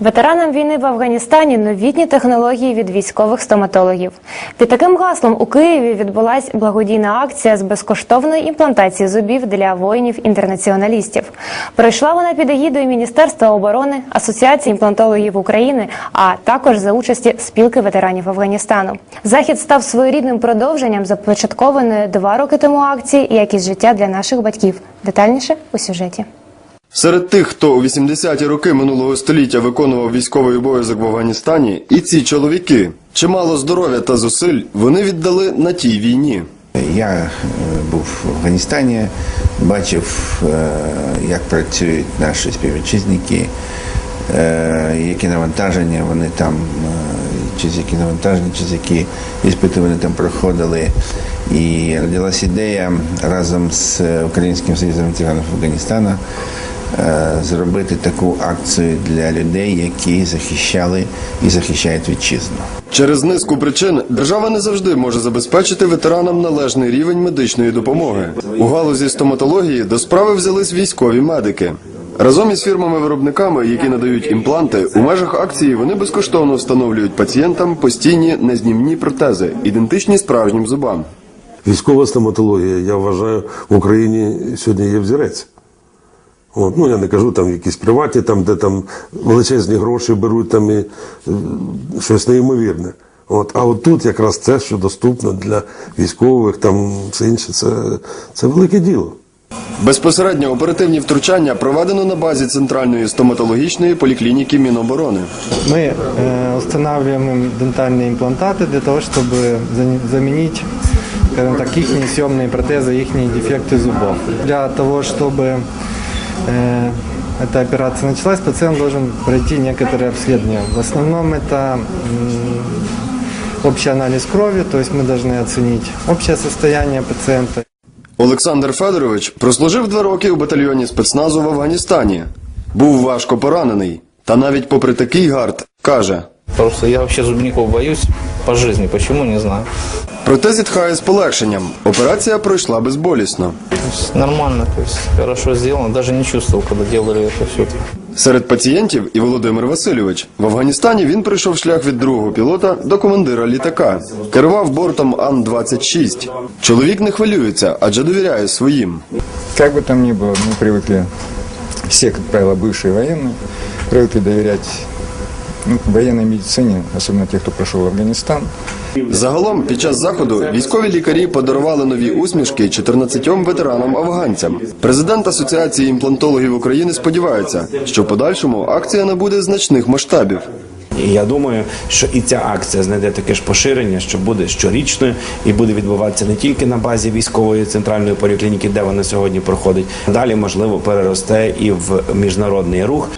Ветеранам війни в Афганістані новітні технології від військових стоматологів. Під таким гаслом у Києві відбулась благодійна акція з безкоштовної імплантації зубів для воїнів-інтернаціоналістів. Пройшла вона під егідою Міністерства оборони, Асоціації імплантологів України, а також за участі спілки ветеранів Афганістану. Захід став своєрідним продовженням започаткованої два роки тому акції Якість життя для наших батьків. Детальніше у сюжеті. Серед тих, хто у 80-ті роки минулого століття виконував військовий обов'язок в Афганістані, і ці чоловіки. Чимало здоров'я та зусиль вони віддали на тій війні. Я е, був в Афганістані, бачив, е, як працюють наші співвітчизники, е, які навантаження вони там, е, через які навантаження, через які іспити вони там проходили. І родилась ідея разом з Українським союзом ветеранів Афганістану е, зробити таку акцію для людей, які захищали і захищають вітчизну. Через низку причин держава не завжди може забезпечити ветеранам належний рівень медичної допомоги. У галузі стоматології до справи взялись військові медики. Разом із фірмами-виробниками, які надають імпланти, у межах акції вони безкоштовно встановлюють пацієнтам постійні незнімні протези, ідентичні справжнім зубам. Військова стоматологія, я вважаю, в Україні сьогодні є взірець. От, ну я не кажу там якісь приватні, там, де там величезні гроші беруть там і е, щось неймовірне. От, а от тут якраз це, що доступно для військових, там все інше, це, це велике діло. Безпосередньо оперативні втручання проведено на базі центральної стоматологічної поліклініки Міноборони. Мы э, устанавливаем им дентальные имплантаты для того, чтобы за- заменить, скажем так, их съемные протезы, их дефекты зубов. Для того, чтобы э, эта операция началась, пациент должен пройти некоторые обследования. В основном это м, общий анализ крови, то есть мы должны оценить общее состояние пациента. Олександр Федорович прослужив два роки у батальйоні спецназу в Афганістані. Був важко поранений. Та навіть попри такий гард, каже, Просто я вообще зубников боюсь по жизни. Почему, не знаю. проте зітхає з полегшенням. Операція пройшла безболісно. То есть нормально, то есть хорошо сделано. Даже не чувствовал, когда делали это все. Серед пацієнтів і Володимир Васильович. В Афганістані він пройшов шлях від другого пілота до командира літака. Керував бортом Ан-26. Чоловік не хвилюється, адже довіряє своїм. Как бы там ни было, мы привыкли, все, как правило, бывшие военные, привыкли доверять ну, военной медицине, особенно тех, кто прошел в Афганистан. Загалом, під час заходу військові лікарі подарували нові усмішки 14 ветеранам афганцям. Президент Асоціації імплантологів України сподівається, що в подальшому акція набуде значних масштабів. І я думаю, що і ця акція знайде таке ж поширення, що буде щорічною і буде відбуватися не тільки на базі військової центральної поліклініки, де вона сьогодні проходить. Далі можливо переросте і в міжнародний рух.